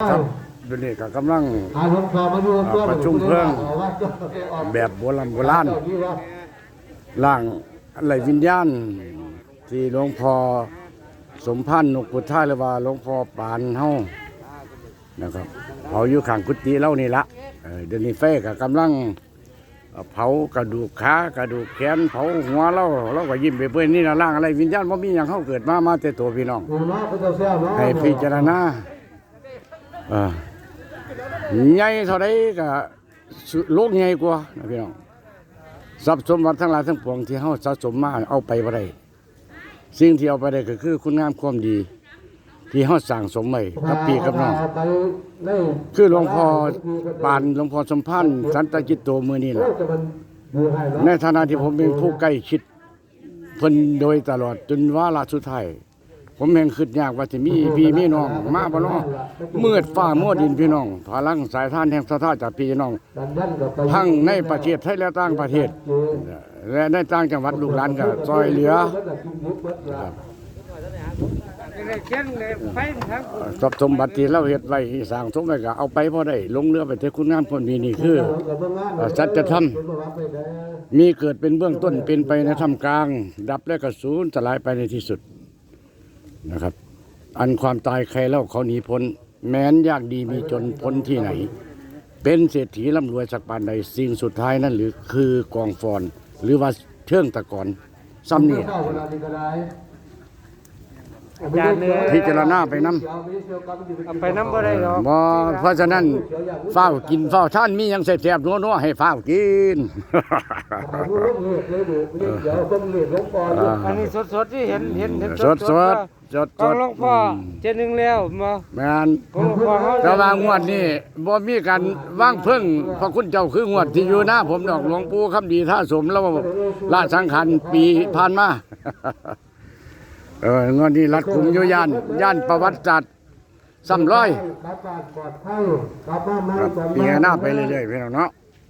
ครับเดี๋ยวนี้ก็กำลังหาหลวงพ่อมาดูตัวประชุมเพลิงแบบโบราณโบราณร่างอะไรวิญญาณ ที่หลวงพ่อสมพันธ์นกพุทธาหรือว่าหลวงพ่อปานเฮานะครับเอาอยู่ข้างกุฏิเล่านี่ละเออเดี๋ยวนี้ไฟก็กำลังเผากระดูกขากระดูกแขนเผาหัวเราเราก็ยิ้มไปเพื่อนนี่นะร่างอะไรวิญญาณว่ามีอย่างเข้าเกิดมามาแต่ตัวพี่น้องดูเนาะพระเจ้าแซ่บเนาะให้พิจารณาเออใหญ่เท่าไรก็โลกใหญ่กว่านะพี่น้องทรัพย์สมบัติทั้งหลายทั้งปวงที่เฮาสะสมมาเอาไปบ่ได้สิ่งที่เอาไปได้ก็คือคุณงามความดี ที่เฮาสั่งสมไว้กับพี่กับน้องคือหลวงพ่อปานหลวงพ่อสมพันธ์สันตจิตโตมือนี่ล่ะให้เนาะในฐานะที่ผมเป็นผู้ใกล้ชิดเพิ่นโดยตลอดจนวาระสุดท้าย ผมแห่งคิดยากว่าสิมีพี่มีน้อง มาบ่เนาะมืดฟ้ามัวดินพี่น้องพลังสายทานแห่งศรัทธาจากพี่น้องดันยันกับไปทั้งในประเทศไทยและต่างประเทศ และในต่างจังหวัดลูกหลานก็ซอยเหลือทรัพย์สมบัติที่เราเฮ็ดไว้สร้างสมไว้ก็เอาไปพอได้ลงเรือไปเทคุณงามคนมีนี่คือสัจธรรมมีเกิดเป็นเบื้องต้นเป็นไปในท่ามกลาง ดับและก็สูญสลายไปในที่สุด นะครับ อันความตายใครเล่าเขาหนีพ้น แม้นยากดีมีจนพ้นที่ไหน เป็นเศรษฐีร่ำรวยสักปานใดสิ่งสุดท้ายนั่นหรือคือกองฟอน หรือว่าเชื่องตะกอนซ้ำนี่ อาจารย์เนี่ยพิจารณาไปนำเอาไปน้ำบ่ได้หรอกบ่เพราะฉะนั้นเฝ้าวกินเฝ้าวท่านมีหยังแซ่บๆนัวๆให้เฝ้าวกิน อันนี้สดๆที่เห็นเห็นเห็นสดสดสดของหลวงพ่อเจดหนึงแล้วมาแม่นของหลวงพ่อเขาแต่ว่างวดนี้บ่มีการวางเพิ่งพระคุณเจ้าคืองวดที่อยู่หน้าผมดอกหลวงปู่คำดีท่าสมแล้วราชสังขารปีผ่านมา เอองวดนี้รัดคุมอยู่ย่านย่านประวัติศาสตร์ซ้ำร้อยรับบ้านปลอดภัยกลับบ้านมาครับสองปีหน้าไปเรื่อยๆพี่น้องเนาะ